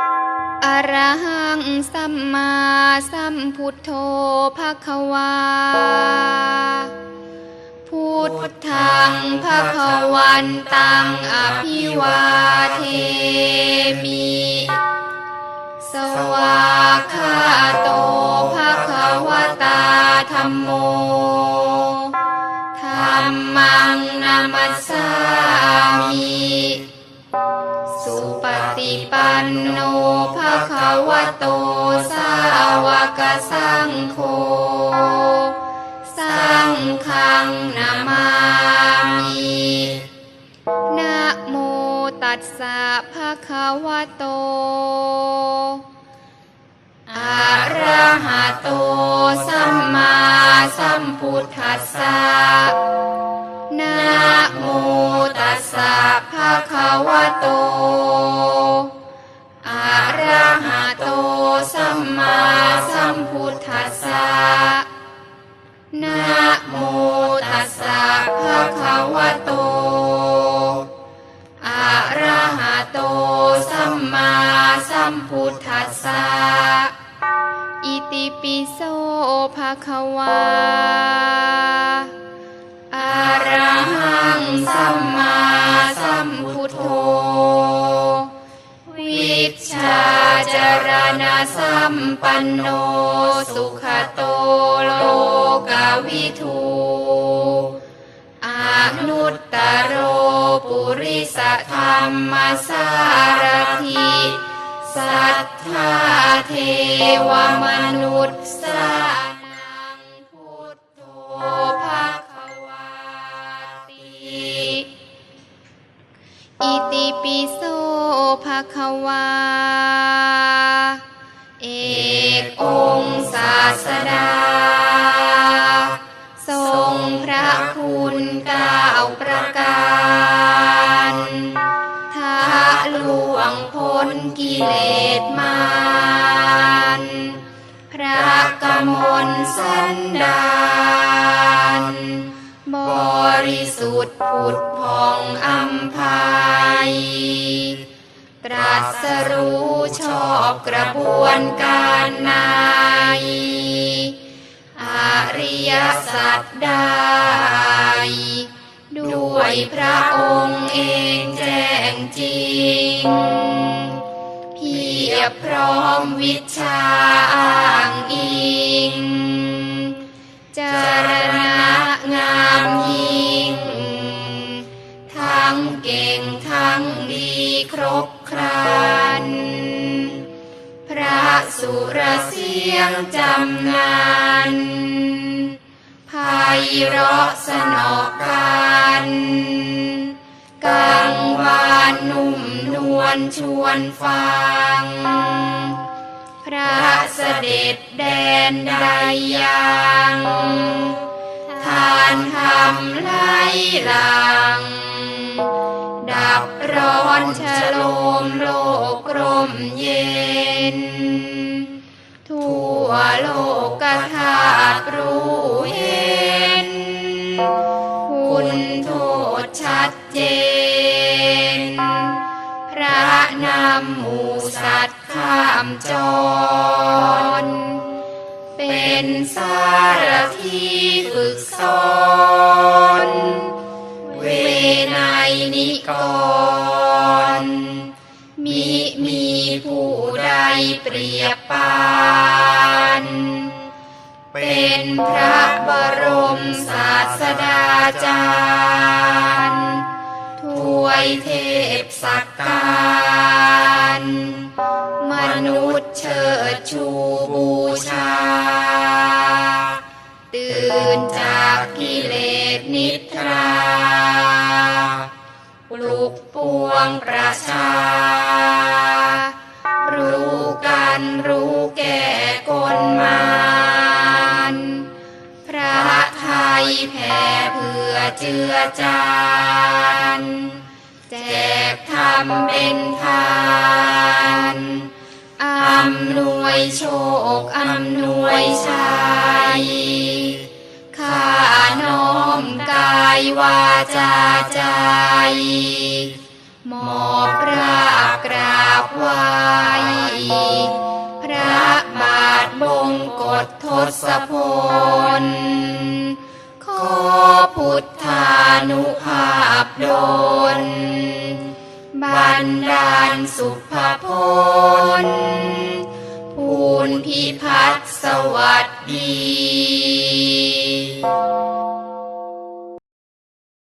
อรหังสัมมาสัมพุทโธภะคะวา พุทธังภะคะวันตังอภิวาเทมิ สวากขาโตภะคะวตาธัมโมธัมมังนามัสสามิ นโนภะคะวะโตสาวกสังโฆสังฆังนามามินะโมตัสสะภะคะวะโตอะระหะโตสัมมาสัมพุทธัสสะนะโมตัสสะภะคะวะโต สัมมาสัมพุทธัสสะ อิติปิโสภะคะวาอะระหังสัมมาสัมพุทโธ วิชชาจารณะสัมปันโน สุขโตโลกวิทู นุตตโรปุริสธรรมสารทิสัทธาเทวมนุษย์สา มลสันดานบริสุทธิ์ผุดผ่องอัมพายตรัสรู้ชอบกระบวนการนายอริยสัจได้ด้วยพระองค์เองแจ้งจริง ยบพร้อมวิชาอ้างอิง จารณะงามยิ่ง ทั้งเก่งทั้งดีครบครัน พระสุรเสียงจำนานไพเราะสนอกกัน กังวานนุ่ม วลชวนฟัง พระเสด็จแดนใดยังทานทำไล่หลัง ดับร้อนชโลมโลกกรมเย็น ทั่วโลกธาตุรู้ นำหมูสัตว์ข้ามจร เป็นสารทีฝึกสอน เวไนยนิกร มิมีผู้ใดเปรียบปานเป็นพระบรมศาสดาจารย์ถวยเทพสักกา ปลุกปวงประชา รู้กันรู้แก่กลมานพระไทยแผ่เพื่อเจือจานแจกธรรมเป็นทานอำนวยโชคอำนวยชัย ยวาจาใจ หมอบราบกราบไหวพระบาทบงกฎทศพล ขอพุทธานุภาพดลบันดาลสุภพล ภูนพิพัฒสวัสดี